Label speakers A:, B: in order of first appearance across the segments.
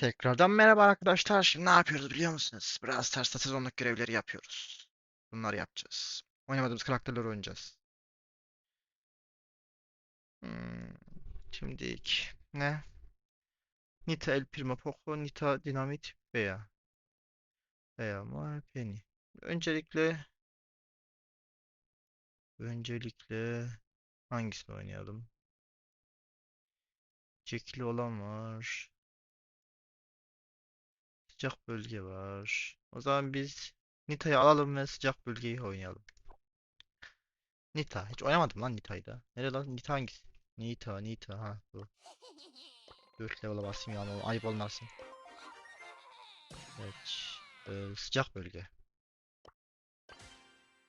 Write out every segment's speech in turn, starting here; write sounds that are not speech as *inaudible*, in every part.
A: Tekrardan merhaba arkadaşlar. Şimdi ne yapıyoruz biliyor musunuz? Biraz Stars'ta sezonluk görevleri yapıyoruz. Bunları yapacağız. Oynamadığımız karakterleri oynayacağız. Hmm, şimdilik ne? Nita El Primo Poco, Nita Dinamit veya veya Mar Penny. Öncelikle öncelikle hangisini oynayalım? Çekili olan var. Sıcak bölge var. O zaman biz Nita'yı alalım ve sıcak bölgeyi oynayalım. Nita. Hiç oynamadım lan Nita'yı da. Nerede lan? Nita hangisi? Nita, Nita. Ha bu. 4 level'a basayım yani ayıp olmasın. Evet. Ee, sıcak bölge.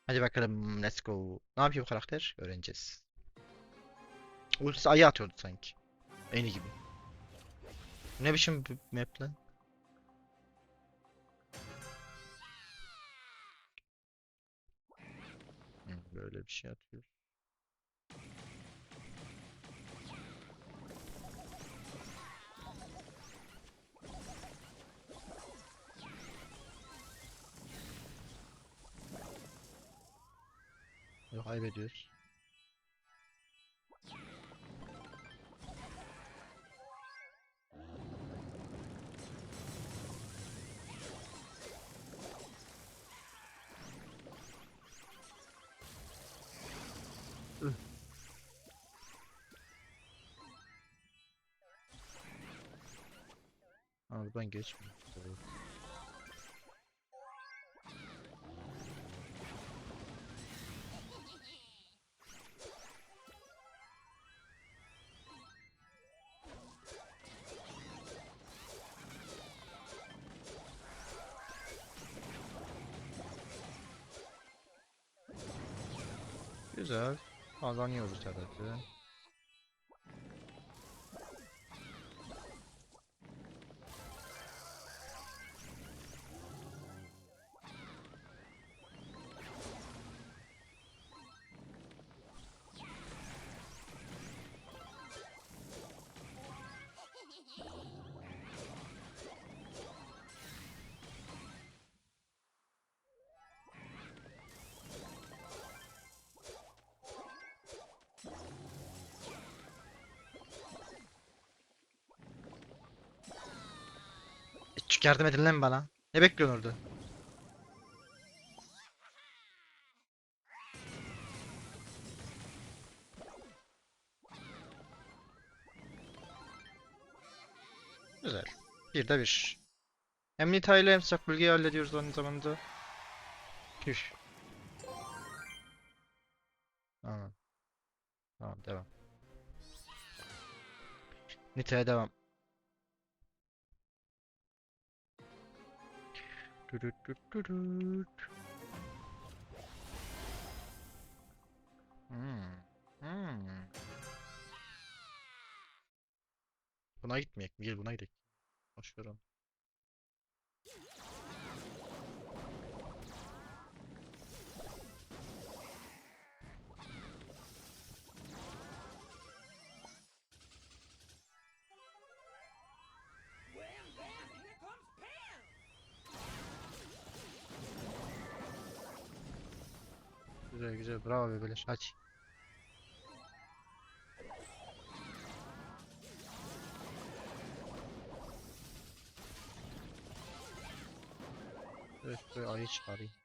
A: Hadi bakalım let's go. Ne yapıyor bu karakter? Öğreneceğiz. Ultisi ayı atıyordu sanki. Eni gibi. Ne biçim map lan? Hı, Böyle bir şey atıyor. Yok kaybediyoruz. Ha buradan geçmiyor. Doğru. Güzel. Kazanıyoruz herhalde. Hiç yardım edin lan bana. Ne bekliyorsun orada? Güzel. Bir de bir. Hem Nita ile hem sıcak bölgeyi hallediyoruz aynı zamanda. Küş. Tamam. Tamam devam. Nita'ya devam. Hmm. Hmm. Buna gitmeyek mi? Gel buna gidelim. Boş ver onu. Bravo bebeler hadi. Evet böyle ayı çıkarayım.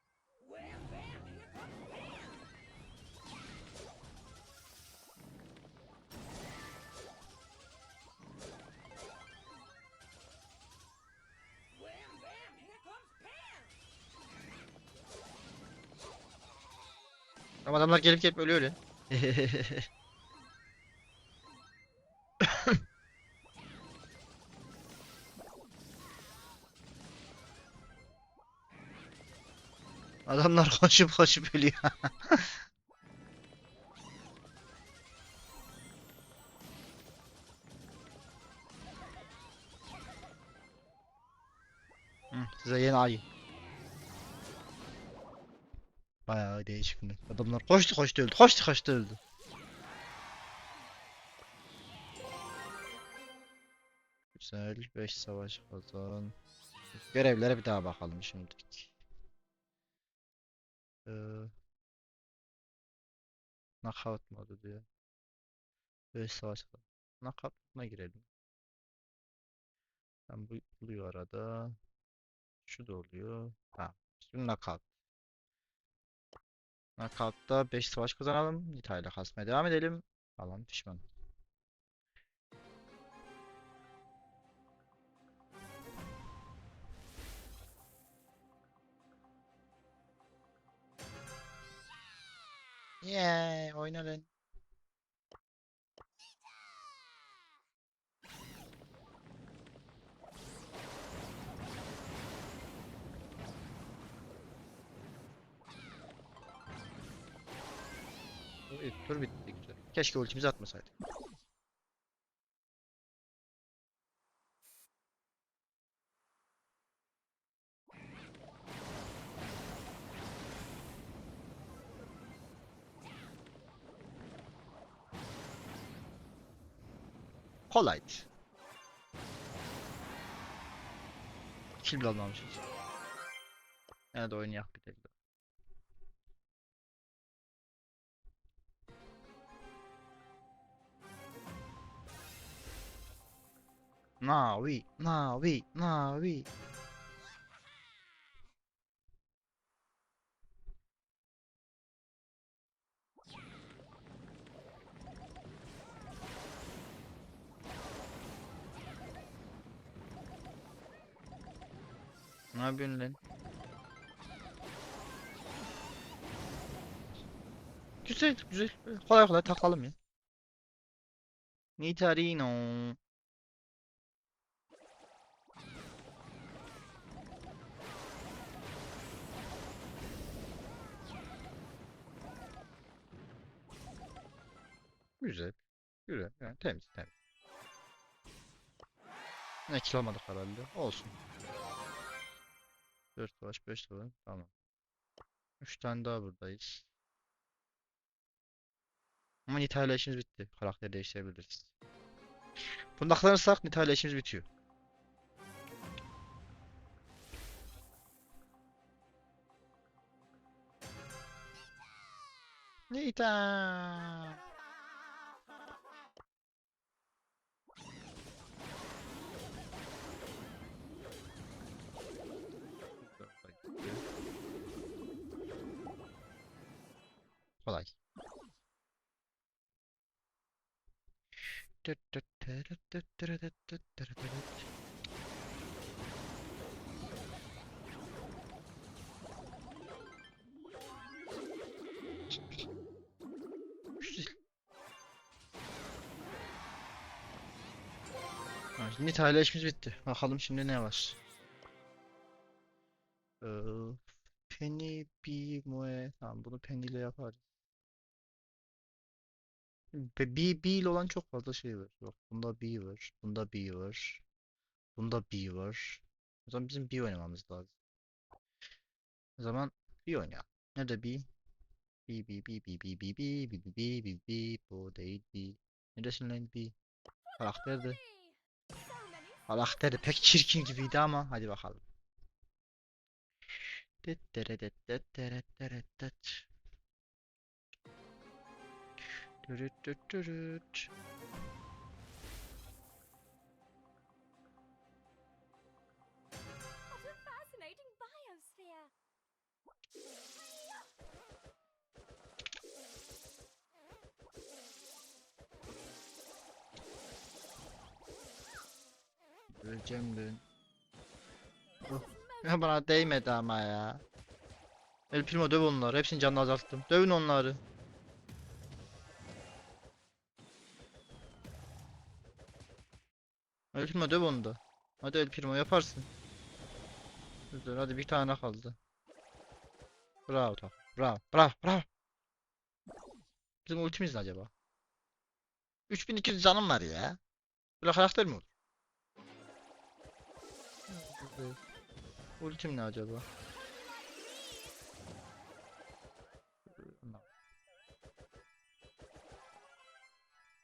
A: Ama adamlar gelip gelip ölüyor öyle. *laughs* Adamlar koşup koşup ölüyor. *laughs* koştu koştu öldü. Koştu koştu öldü. Güzel. 5 savaş kazan. Görevlere bir daha bakalım şimdilik. Ee, knockout modu diyor. 5 savaş kazan. Knockout girelim. Ben bu buluyor arada. Şu da oluyor. Ha. Şimdi knockout. Knockout'ta 5 savaş kazanalım. İle kasmaya devam edelim. Falan pişman. Yeah, oyna lan. Dur, Tur bitti güzel. Keşke ultimizi atmasaydık. Kolaydı. Kill bile almamışız. De oynayak bir tek Navi, Navi, Navi. Ne yapıyorsun lan? Güzel, güzel. Kolay kolay takalım ya. Nitarino. Güzel. Güzel. Yani temiz, temiz. Ne kill almadık herhalde. Olsun. 4 savaş, 5 savaş. Tamam. 3 tane daha buradayız. Ama Nita ile işimiz bitti. Karakteri değiştirebiliriz. Bunu da kullanırsak Nita ile işimiz bitiyor. Nita. Şimdi Nita işimiz bitti. Bakalım şimdi ne var. Ee, Penny B Moe. Tamam bunu Penny ile yaparız. Ve B, B ile olan çok fazla şey var. Bak bunda B var. Bunda B var. Bunda B var. O zaman bizim B oynamamız lazım. O zaman B oynayalım. Nerede B? B, B, B, B, B, B, B, B, B, B, B, B, bu değil B. Neresin lan B? Karakter de. Karakter de pek çirkin gibiydi ama hadi bakalım. Dıt dere dıt dıt dere dere dıt. Dürüt dürüt dürüt.
B: What a fascinating biosphere!
A: Öleceğim ben. Oh. *laughs* Ya bana değmedi ama ya. El Primo döv onları. Hepsinin canını azalttım. Dövün onları. El Primo döv onu da. Hadi El Primo yaparsın. Güzel hadi bir tane kaldı. Bravo tak. Bravo. Bravo. Bravo. Bizim ultimiz ne acaba? 3200 canım var ya. Böyle karakter mi olur? Ultim ne acaba?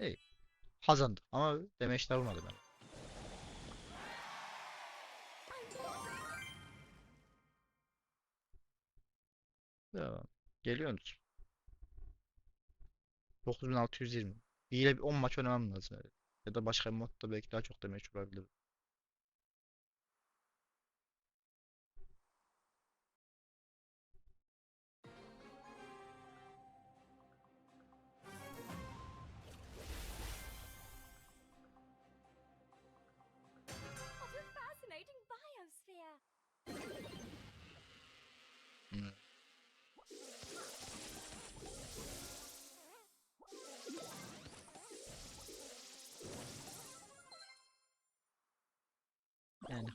A: İyi. Kazandık ama demeçler olmadı ben. Devam. Geliyor musun? 9620. İyi bir 10 maç oynamam lazım. Ya da başka bir modda belki daha çok damage vurabilirim.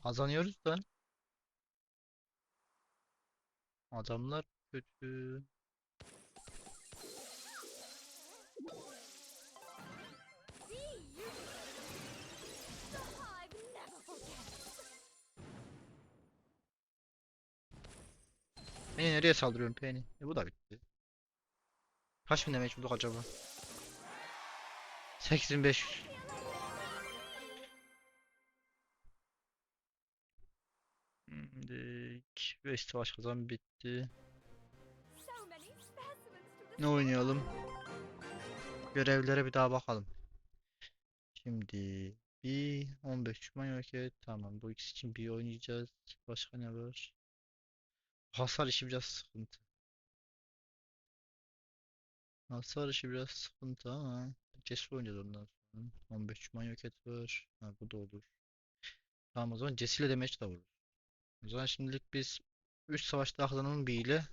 A: Kazanıyoruz da adamlar kötü. Beni nereye saldırıyorsun Penny? E bu da bitti. Kaç bin damage bulduk acaba? 8500. Şimdi 5 savaş kazan bitti. Ne oynayalım? Görevlere bir daha bakalım. Şimdi bir 15 düşman roket tamam bu ikisi için bir oynayacağız. Başka ne var? Hasar işi biraz sıkıntı. Hasar işi biraz sıkıntı ama Cesur oynayacağız ondan sonra. 15 düşman roket var. Ha bu da olur. Tamam o zaman ile damage de vururuz. O zaman şimdilik biz 3 savaş daha kazanalım bir ile.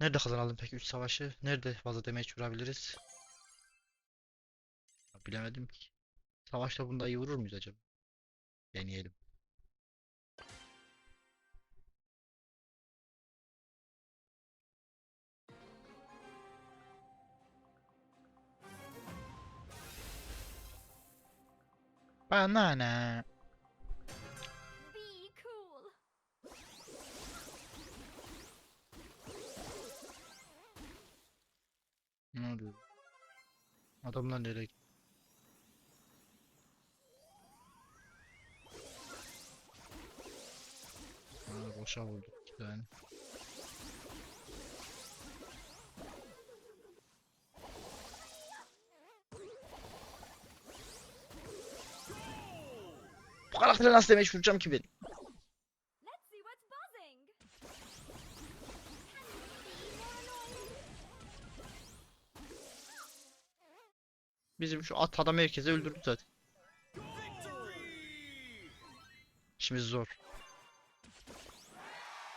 A: Nerede kazanalım peki 3 savaşı? Nerede fazla damage vurabiliriz? Bilemedim ki. Savaşta bunda iyi vurur muyuz acaba? Deneyelim. Banana. Ne oluyor? Adamlar nereye gitti? Ha, boşa vurduk iki tane. Bu karaktere nasıl damage vuracağım ki ben? Şu at adam herkese öldürdü zaten. İşimiz zor.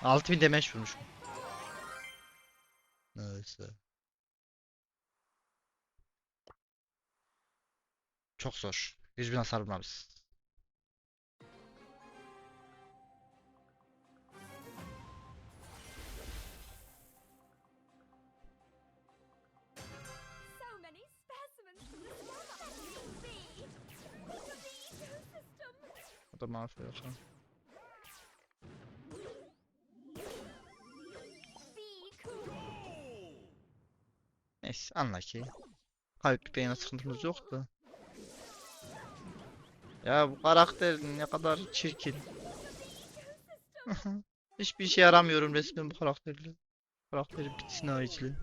A: 6000 damage vurmuş. Neyse. Çok zor. 100 bin hasar vurmamız. O da.
B: Be cool.
A: Neyse anla ki. Kaybettik yana sıkıntımız yok da. Ya bu karakter ne kadar çirkin. *laughs* Hiçbir işe yaramıyorum resmen bu karakterle. Karakteri bitsin acil.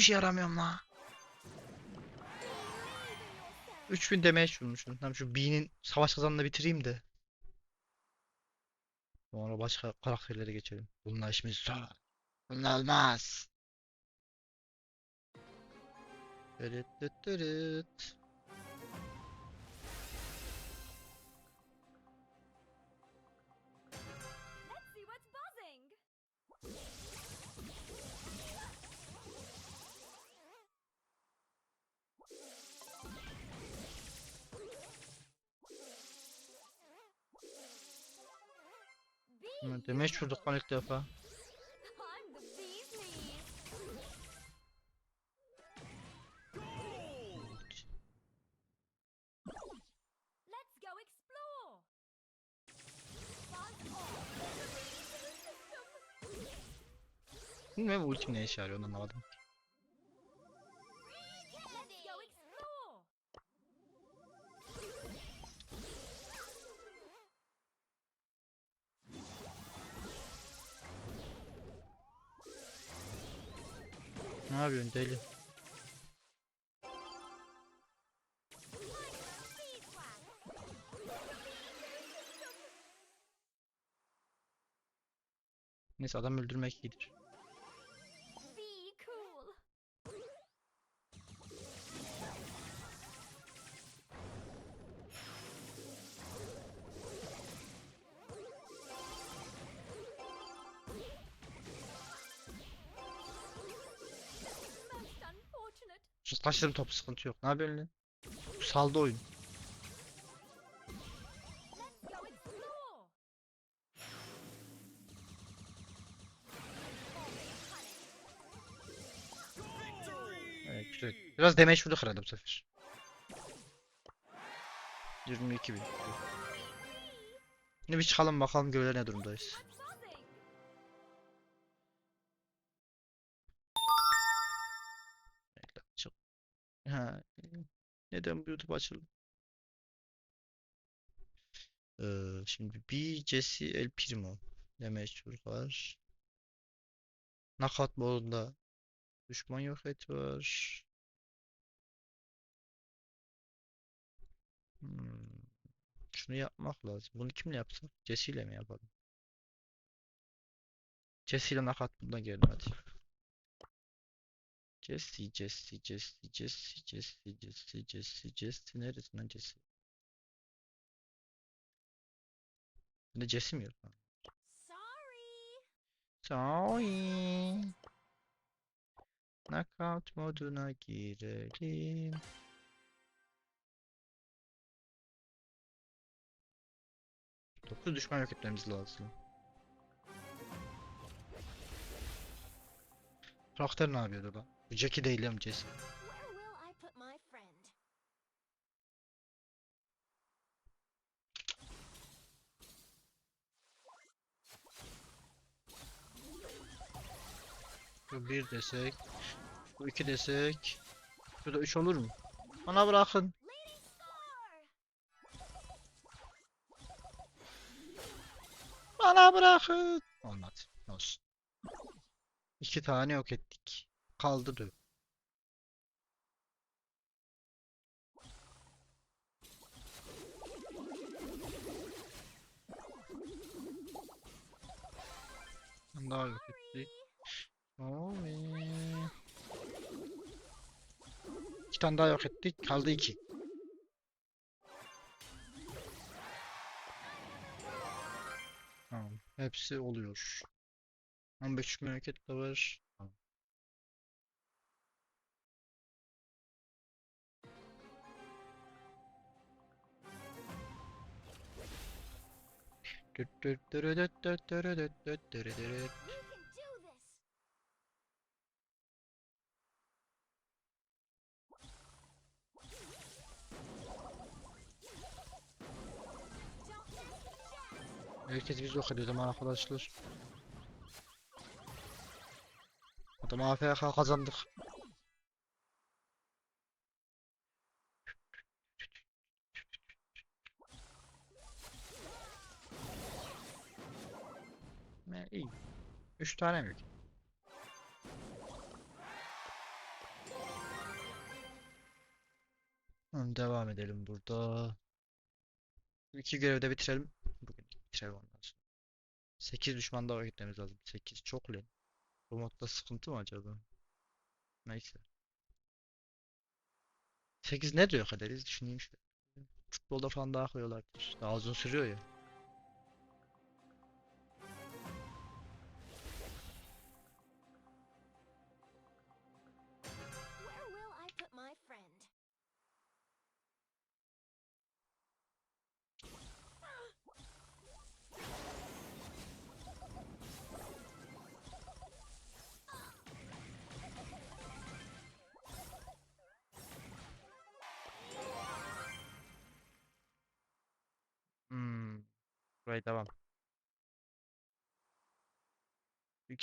A: Hiçbir şey yaramıyorum la. 3000 damage vurmuşum. Tamam şu B'nin savaş kazanını bitireyim de. Sonra başka karakterlere geçelim. Bununla işimiz zor. Bununla olmaz. Dırıt dırıt dırıt. Demeç çocuk lan ilk defa. Bilmiyorum ultim ne işe yarıyor anlamadım ki. Yapıyorsun deli? Neyse adam öldürmek iyidir. Kaçırdım topu sıkıntı yok. Ne yapıyorsun lan? Saldı oyun. Biraz damage vurduk herhalde bu sefer. 22 bin. Şimdi bir çıkalım bakalım göreler ne durumdayız. Ha. Neden bu YouTube açıldı? Ee, şimdi bir Jesse El Primo damage vur var. Knockout modunda düşman yok et var. Hmm. Şunu yapmak lazım. Bunu kimle yapsak? Jesse ile mi yapalım? Jesse ile knockout moduna hadi. Cesi, cesi, cesi, cesi, cesi, cesi, cesi, cesi. Neresinden cesi? Ne cesi mi yok?
B: Sorry.
A: Sorry. Knockout moduna girelim. Dokuz düşman yok etmemiz lazım. Traktör ne yapıyordu lan? Bu Jackie değil ya Jesse. Bu bir desek. Bu iki desek. Bu da üç olur mu? Bana bırakın. Bana bırakın. Olmadı. Olsun. İki tane yok ettik. Kaldı dört. Ben Daha. Oy. İki tane daha yok ettik. Kaldı iki. Tamam. Hepsi oluyor. 15 memleket de var. Herkes biz yok ediyor zaman arkadaşlar. Adam AFK kazandık. İyi. 3 tane mi? Devam edelim burada. İki görevi de bitirelim. Bugün bitirelim ondan sonra. 8 düşman daha gitmemiz lazım. 8 çok lan. Bu sıkıntı mı acaba? Neyse. 8 ne diyor kaderiz düşüneyim şöyle. Futbolda falan daha koyuyorlardır. Daha uzun sürüyor ya.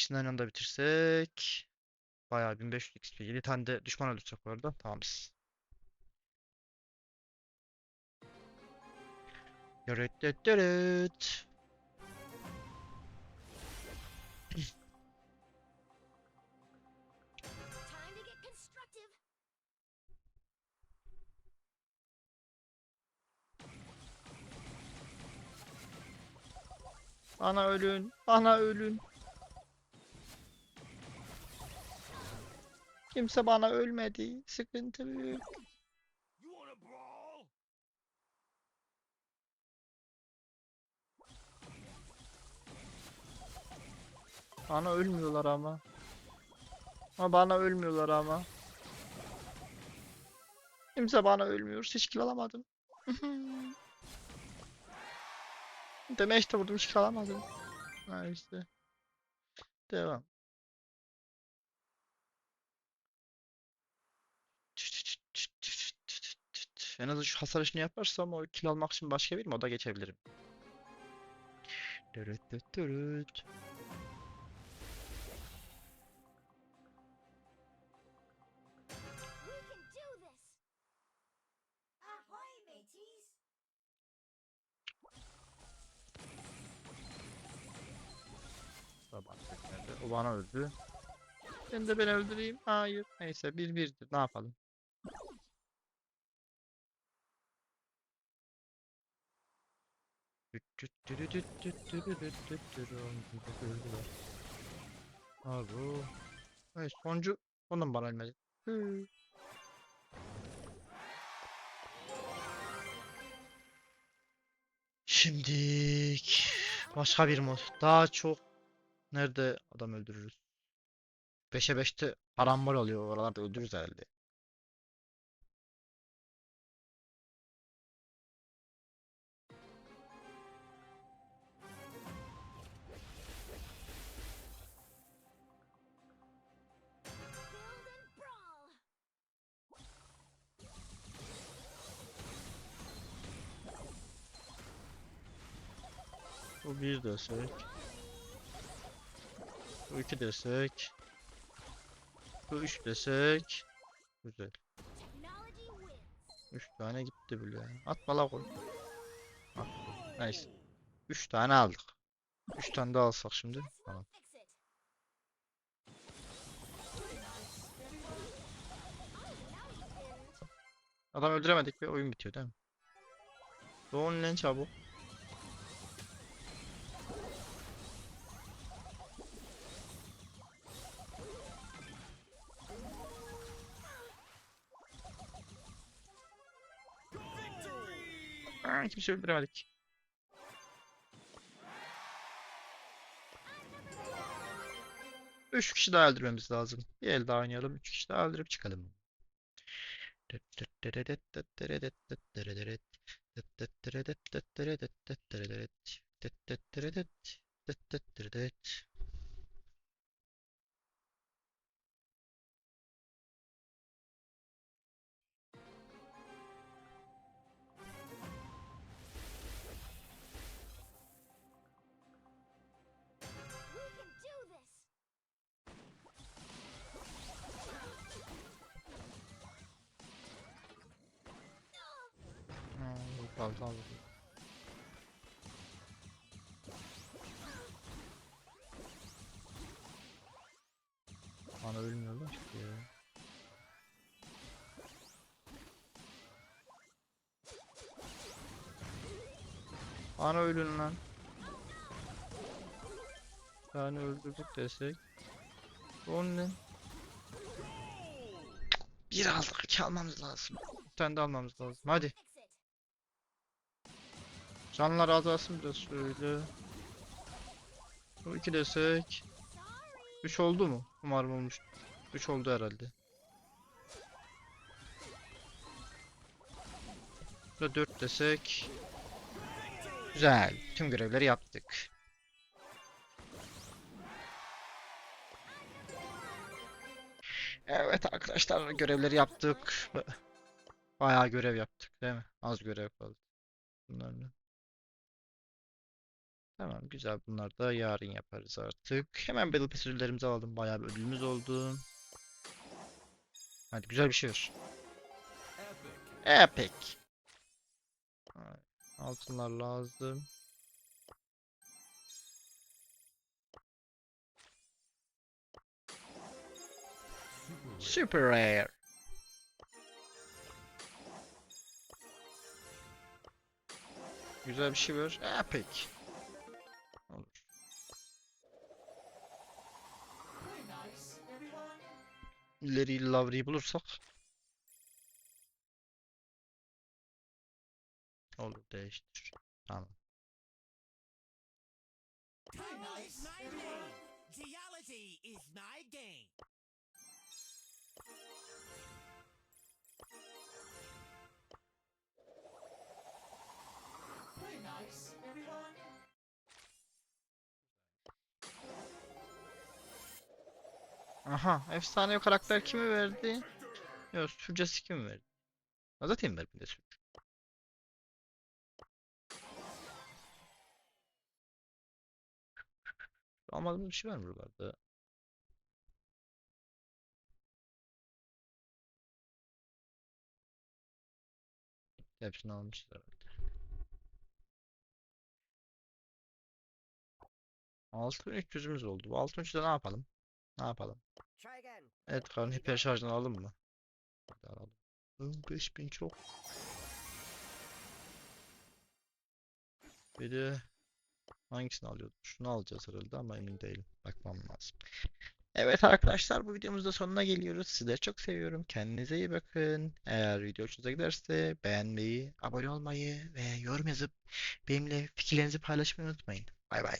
A: İkisini aynı anda bitirsek bayağı 1500 XP. 7 tane de düşman öldürsek bu arada.
B: Time to get constructive.
A: Bana ölün. Bana ölün. Kimse bana ölmedi. Sıkıntı büyük. Bana ölmüyorlar ama. Ama bana ölmüyorlar ama. Kimse bana ölmüyor. Hiç kill alamadım. *laughs* Deme işte vurdum hiç kill alamadım. Ha işte. Devam. En azından şu hasar işini yaparsam o kill almak için başka bir moda geçebilirim. Dırıt dırıt dırıt.
B: We can do this. Ahoy, mateys.
A: Tamam, nerede? O bana öldü. Ben de ben öldüreyim. Hayır. Neyse bir birdir. Ne yapalım? Abi. Evet, sonuncu ondan bana ölmedi. Hı. Şimdilik başka bir mod. Daha çok nerede adam öldürürüz? 5'e 5'te karambol oluyor. Oralarda öldürürüz herhalde. Bu bir desek. Bu iki desek. Bu üç desek. Güzel. Üç tane gitti bile. Atma la. At. Neyse. Üç tane aldık. Üç tane daha alsak şimdi. Tamam. Adam öldüremedik ve oyun bitiyor değil mi? Doğun lan çabuk. Aa, kimse öldüremedik. Üç kişi daha öldürmemiz lazım. Bir el daha oynayalım. Üç kişi daha öldürüp çıkalım. Fazla aldım. Bana ölmüyorlar ki ya. Ölün lan. Tane öldürdük desek. O ne? Bir aldık, iki almamız lazım. Bir tane de almamız lazım. Hadi. Canlar azalsın biraz şöyle. Bu iki desek.
B: Sorry.
A: Üç oldu mu? Umarım olmuş. Üç oldu herhalde. Burada dört desek. Güzel. Tüm görevleri yaptık. Evet arkadaşlar görevleri yaptık. Bayağı görev yaptık değil mi? Az görev kaldı. Bunlarla. Tamam güzel bunlar da yarın yaparız artık. Hemen Battle Pass ödüllerimizi alalım. Bayağı bir ödülümüz oldu. Hadi güzel bir şey ver. Epic. Altınlar lazım. Super rare. Güzel bir şey ver. Epic. İleri Lavri'yi bulursak. Olur değiştir. Tamam.
C: Geology is my game.
A: Aha, efsane karakter kimi verdi? Yok, Sürcesi kimi verdi? Zaten ver bir de Sürcü. Almadığımız bir şey var mı buralarda? Hepsini almışız herhalde. 6300'ümüz oldu. Bu 6300'de ne yapalım? Ne yapalım? Evet karın hiper şarjını alalım mı? Hadi alalım. Hı, 5000 çok. Bir de hangisini alıyorduk? Şunu alacağız herhalde ama emin değilim. Bakmam lazım. Evet arkadaşlar bu videomuzda sonuna geliyoruz. Sizleri çok seviyorum. Kendinize iyi bakın. Eğer video hoşunuza giderse beğenmeyi, abone olmayı ve yorum yazıp benimle fikirlerinizi paylaşmayı unutmayın. Bay bay.